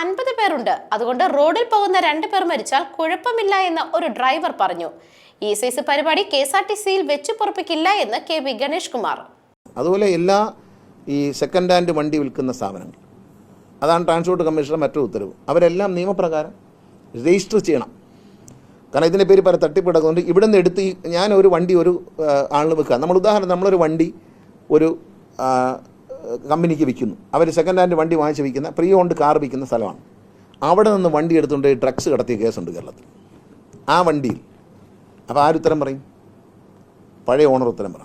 അൻപത് പേരുണ്ട്. അതുകൊണ്ട് റോഡിൽ പോകുന്ന രണ്ട് പേർ മരിച്ചാൽ കുഴപ്പമില്ല എന്ന് ഒരു ഡ്രൈവർ പറഞ്ഞു. ഈ സൈസ് പരിപാടി കെ എസ് ആർ ടി സിയിൽ വെച്ചു പൊറപ്പിക്കില്ല എന്ന് കെ വി ഗണേഷ് കുമാർ. അതുപോലെ എല്ലാ ഈ സെക്കൻഡ് ഹാൻഡ് വണ്ടി വിൽക്കുന്ന സ്ഥാപനങ്ങൾ. അതാണ് ട്രാൻസ്പോർട്ട് കമ്മീഷണർ മറ്റൊരു ഉത്തരവ്. അവരെല്ലാം നിയമപ്രകാരം രജിസ്റ്റർ ചെയ്യണം. കാരണം ഇതിന്റെ പേര് പല തട്ടിപ്പിടക്കുന്നുണ്ട് ഇവിടെ നിന്ന് എടുത്ത് ഞാൻ ഒരു വണ്ടി ഒരു ആളിന് വെക്കുക നമ്മൾ ഉദാഹരണം നമ്മളൊരു വണ്ടി ഒരു കമ്പനിക്ക് വിൽക്കുന്നു. അവർ സെക്കൻഡ് ഹാൻഡ് വണ്ടി വാങ്ങിച്ച് വിൽക്കുന്ന പ്രീ ഓൺഡ് കാർ വിൽക്കുന്ന സ്ഥലമാണ്. അവിടെ നിന്ന് വണ്ടി എടുത്തുകൊണ്ട് ഡ്രഗ്സ് കടത്തിയ കേസുണ്ട് കേരളത്തിൽ. ആ വണ്ടിയിൽ. അപ്പോൾ ആരുത്തരം പറയും? പഴയ ഓണർ ഉത്തരം പറ.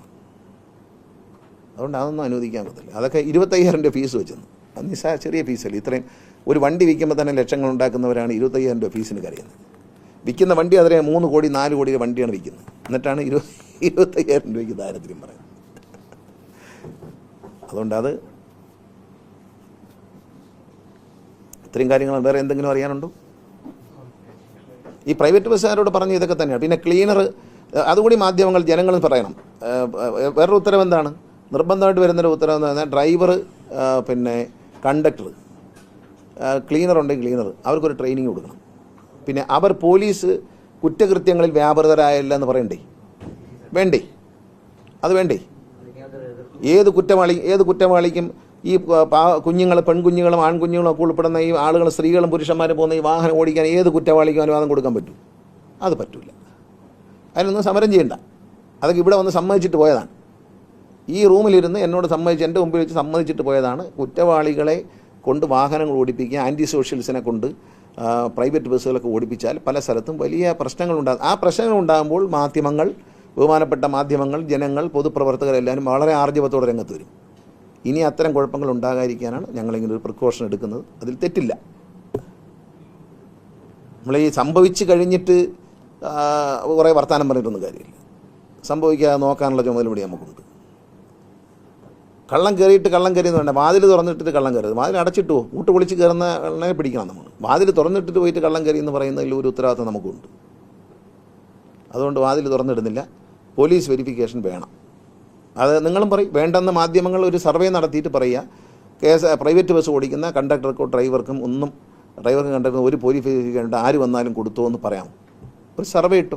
അതുകൊണ്ട് അതൊന്നും അനുവദിക്കാൻ പറ്റില്ല. അതൊക്കെ ഇരുപത്തയ്യായിരം രൂപ ഫീസ് വെച്ചെന്ന് അത് നിസ്സാ ചെറിയ ഫീസല്ല ഇത്രയും ഒരു വണ്ടി വിൽക്കുമ്പോൾ തന്നെ ലക്ഷങ്ങൾ ഉണ്ടാക്കുന്നവരാണ് ഇരുപത്തയ്യായിരം രൂപ ഫീസിന് കരയുന്നത്. വിൽക്കുന്ന വണ്ടി അതിലെ മൂന്ന് കോടി നാല് കോടിയുടെ വണ്ടിയാണ് വിൽക്കുന്നത്. എന്നിട്ടാണ് ഇരുപത് ഇരുപത്തയ്യായിരം രൂപയ്ക്ക് ദാരിദ്ര്യം പറയുന്നത്. അതുകൊണ്ട് അത് ഇത്രയും കാര്യങ്ങൾ വേറെ എന്തെങ്കിലും അറിയാനുണ്ടോ? ഈ പ്രൈവറ്റ് ബസ്സുകാരോട് പറഞ്ഞ ഇതൊക്കെ തന്നെയാണ് പിന്നെ ക്ലീനർ അതുകൂടി മാധ്യമങ്ങൾ ജനങ്ങൾ പറയണം. വേറൊരു ഉത്തരവ് എന്താണ്? നിർബന്ധമായിട്ട് വരുന്നൊരു ഉത്തരവ് എന്ന് പറഞ്ഞാൽ ഡ്രൈവർ പിന്നെ കണ്ടക്ടർ ക്ലീനർ ഉണ്ടെങ്കിൽ ക്ലീനർ അവർക്കൊരു ട്രെയിനിങ് കൊടുക്കണം. പിന്നെ അവർ പോലീസ് കുറ്റകൃത്യങ്ങളിൽ വ്യാപൃതരായല്ല എന്ന് പറയണ്ടേ? വേണ്ടേ? അത് വേണ്ടേ? ഏത് കുറ്റവാളി ഏത് കുറ്റവാളിക്കും ഈ കുഞ്ഞുങ്ങൾ പെൺകുഞ്ഞുങ്ങളും ആൺകുഞ്ഞുങ്ങളും ഒക്കെ ഉൾപ്പെടുന്ന ഈ ആളുകൾ സ്ത്രീകളും പുരുഷന്മാരും പോകുന്ന ഈ വാഹനം ഓടിക്കാൻ ഏത് കുറ്റവാളിക്കും അനുവാദം കൊടുക്കാൻ പറ്റും? അത് പറ്റില്ല അതിനൊന്നും സമരം ചെയ്യണ്ട. അതൊക്കെ ഇവിടെ വന്ന് സമ്മതിച്ചിട്ട് പോയതാണ്. ഈ റൂമിലിരുന്ന് എന്നോട് സമ്മതിച്ച് എന്റെ മുമ്പിൽ വെച്ച് സമ്മതിച്ചിട്ട് പോയതാണ് കുറ്റവാളികളെ കൊണ്ട് വാഹനങ്ങൾ ഓടിപ്പിക്കുക ആന്റി സോഷ്യൽസിനെ കൊണ്ട് പ്രൈവറ്റ് ബസ്സുകളൊക്കെ ഓടിപ്പിച്ചാൽ പല സ്ഥലത്തും വലിയ പ്രശ്നങ്ങളുണ്ടാകും. ആ പ്രശ്നങ്ങൾ ഉണ്ടാകുമ്പോൾ മാധ്യമങ്ങൾ ബഹുമാനപ്പെട്ട മാധ്യമങ്ങൾ ജനങ്ങൾ പൊതുപ്രവർത്തകരെല്ലാവരും വളരെ ആർജവത്തോടെ രംഗത്ത് വരും. ഇനി അത്തരം കുഴപ്പങ്ങൾ ഉണ്ടാകാതിരിക്കാനാണ് ഞങ്ങളിങ്ങനെ ഒരു പ്രിക്കോഷൻ എടുക്കുന്നത്. അതിൽ തെറ്റില്ല. നമ്മൾ ഈ സംഭവിച്ചു കഴിഞ്ഞിട്ട് കുറേ വർത്തമാനം പറഞ്ഞിട്ടൊന്നും കാര്യമില്ല. സംഭവിക്കാതെ നോക്കാനുള്ള ചുമതല ഇവിടെ നമുക്കുണ്ട്. കള്ളം കയറിയിട്ട് കള്ളം കയറിയെന്ന് വേണ്ട. വാതിൽ തുറന്നിട്ടിട്ട് കള്ളം കയറരുത്. വാതിൽ അടച്ചിട്ട് പോകും കൂട്ട് പൊളിച്ച് കയറുന്ന കള്ളനെ പിടിക്കണം നമ്മൾ. വാതിൽ തുറന്നിട്ടിട്ട് പോയിട്ട് കള്ളം കയറി എന്ന് പറയുന്നതിൽ ഒരു ഉത്തരവാദിത്വം നമുക്കുണ്ട്. അതുകൊണ്ട് വാതിൽ തുറന്നിടുന്നില്ല. പോലീസ് വെരിഫിക്കേഷൻ വേണം. അത് നിങ്ങളും പറയും വേണ്ടെന്ന് മാധ്യമങ്ങൾ ഒരു സർവേ നടത്തിയിട്ട് പറയുക. കേസ് പ്രൈവറ്റ് ബസ് ഓടിക്കുന്ന കണ്ടക്ടർക്കോ ഡ്രൈവർക്കും ഒന്നും ഡ്രൈവർക്കും കണ്ടക്ടർക്കും ഒരു പോലീസ് വെരിഫിക്കേഷൻ ആര് വന്നാലും കൊടുത്തോ എന്ന് പറയാം. ഒരു സർവേ ഇട്ടു.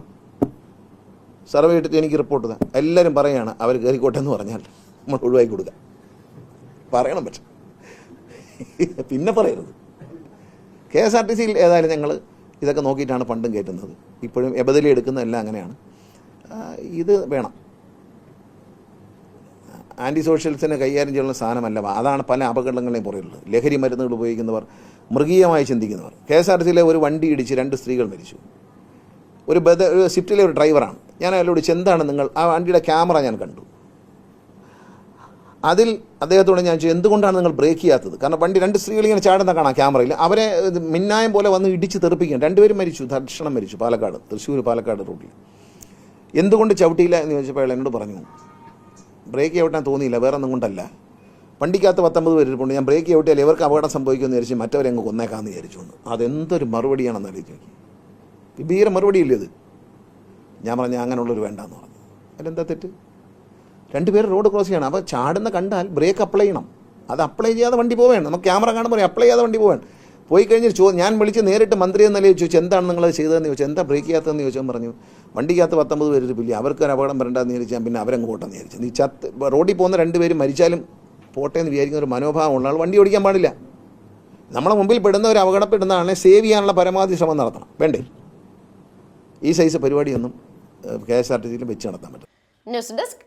സർവേ ഇട്ടിട്ട് എനിക്ക് റിപ്പോർട്ട് തന്നെ എല്ലാവരും പറയുകയാണ് അവർ കയറിക്കോട്ടെ എന്ന് പറഞ്ഞാൽ നമ്മൾ ഒഴിവാക്കി കൊടുക്കുക. പറയണം പക്ഷെ പിന്നെ പറയരുത്. കെ എസ് ആർ ടി സിയിൽ ഏതായാലും ഞങ്ങൾ ഇതൊക്കെ നോക്കിയിട്ടാണ് പണ്ടും കയറ്റുന്നത്. ഇപ്പോഴും എബദലി എടുക്കുന്നതെല്ലാം അങ്ങനെയാണ്. ആ, ഇത് വേണം. ആന്റി സോഷ്യൽസിനെ കൈകാര്യം ചെയ്യുന്ന സാധനമല്ല. അതാണ് പല അപകടങ്ങളെയും പുറയുള്ളത് ലഹരി മരുന്നുകൾ ഉപയോഗിക്കുന്നവർ മൃഗീയമായി ചിന്തിക്കുന്നവർ. കെ എസ് ആർ സിയിലെ ഒരു വണ്ടി ഇടിച്ച് രണ്ട് സ്ത്രീകൾ മരിച്ചു. ഒരു ബദ ഒരു ഒരു ഡ്രൈവറാണ്. ഞാൻ അയാളോട് ചെന്താണ് നിങ്ങൾ? ആ വണ്ടിയുടെ ക്യാമറ ഞാൻ കണ്ടു. അതിൽ അദ്ദേഹത്തോട് ഞാൻ ചോദിച്ചു എന്തുകൊണ്ടാണ് നിങ്ങൾ ബ്രേക്ക് ചെയ്യാത്തത്? കാരണം വണ്ടി രണ്ട് സ്ത്രീകൾ ഇങ്ങനെ ചാടുന്ന കാണാം ക്യാമറയിൽ. അവരെ മിന്നായം പോലെ വന്ന് ഇടിച്ച് തെറിപ്പിക്കുകയാണ്. രണ്ടുപേരും മരിച്ചു. ഭക്ഷണം മരിച്ചു. പാലക്കാട് തൃശ്ശൂർ പാലക്കാട് റൂട്ടിൽ എന്തുകൊണ്ട് ചവിട്ടിയില്ല എന്ന് ചോദിച്ചപ്പോൾ അയാൾ എന്നോട് പറഞ്ഞു ബ്രേക്ക് ചവിട്ടാൻ തോന്നിയില്ല വേറെ ഒന്നും കൊണ്ടല്ല. വണ്ടിക്കകത്ത് പത്തൊമ്പത് പേര് ഞാൻ ബ്രേക്ക് ചവിട്ടിയാൽ ഇവർക്ക് അപകടം സംഭവിക്കുമെന്ന് വിചാരിച്ച് മറ്റവരെ അങ്ങ് കൊന്നേക്കാമെന്ന് വിചാരിച്ചുകൊണ്ട് അതെന്തൊരു മറുപടിയാണെന്ന് ആലോചിച്ചു ഗംഭീര മറുപടിയില്ലേ ഇത്? ഞാൻ പറഞ്ഞു അങ്ങനെയുള്ളൊരു വേണ്ടെന്ന് പറഞ്ഞു. അതിലെന്താ തെറ്റ്? രണ്ടുപേരും റോഡ് ക്രോസ് ചെയ്യണം. അപ്പോൾ ചാടുന്ന കണ്ടാൽ ബ്രേക്ക് അപ്ലൈ ചെയ്യണം. അത് അപ്ലൈ ചെയ്യാതെ വണ്ടി പോവേണം നമുക്ക് ക്യാമറ കാണുമ്പോൾ അപ്ലൈ ചെയ്യാതെ വണ്ടി പോവാൻ പോയി കഴിഞ്ഞ് ചോദിച്ചു ഞാൻ വിളിച്ച് നേരിട്ട് മന്ത്രി എന്ന നിലയിൽ ചോദിച്ചു എന്താണ് നിങ്ങൾ ചെയ്തതെന്ന് ചോദിച്ചു എന്താ ബ്രേക്ക് ചെയ്യാത്തതെന്ന് ചോദിച്ചാൽ പറഞ്ഞു. വണ്ടിക്കകത്ത് പത്തൊമ്പത് പേര് ഒരു ഇരിപ്പില്ല അവർക്ക് ഒരു അപകടം വരണ്ടെന്ന് വിചാരിച്ചാൽ പിന്നെ അവരങ്ങ് പോട്ടെന്ന് വിചാരിച്ചു. നീ ചത്ത് റോഡിൽ പോകുന്ന രണ്ട് പേര് മരിച്ചാലും പോട്ടെ എന്ന് വിചാരിക്കുന്ന ഒരു മനോഭാവം ഉള്ള ആൾ വണ്ടി ഓടിക്കാൻ പാടില്ല. നമ്മളെ മുമ്പിൽ പെടുന്ന ഒരു അപകടപ്പെടുന്നതാണ് സേവ് ചെയ്യാനുള്ള പരമാവധി ശ്രമം നടത്തണം. വേണ്ടേ? ഈ സൈസ് പരിപാടിയൊന്നും കെ എസ് ആർ ടി സിയിൽ വെച്ച് നടത്താൻ പറ്റും ന്യൂസ് ഡെസ്ക്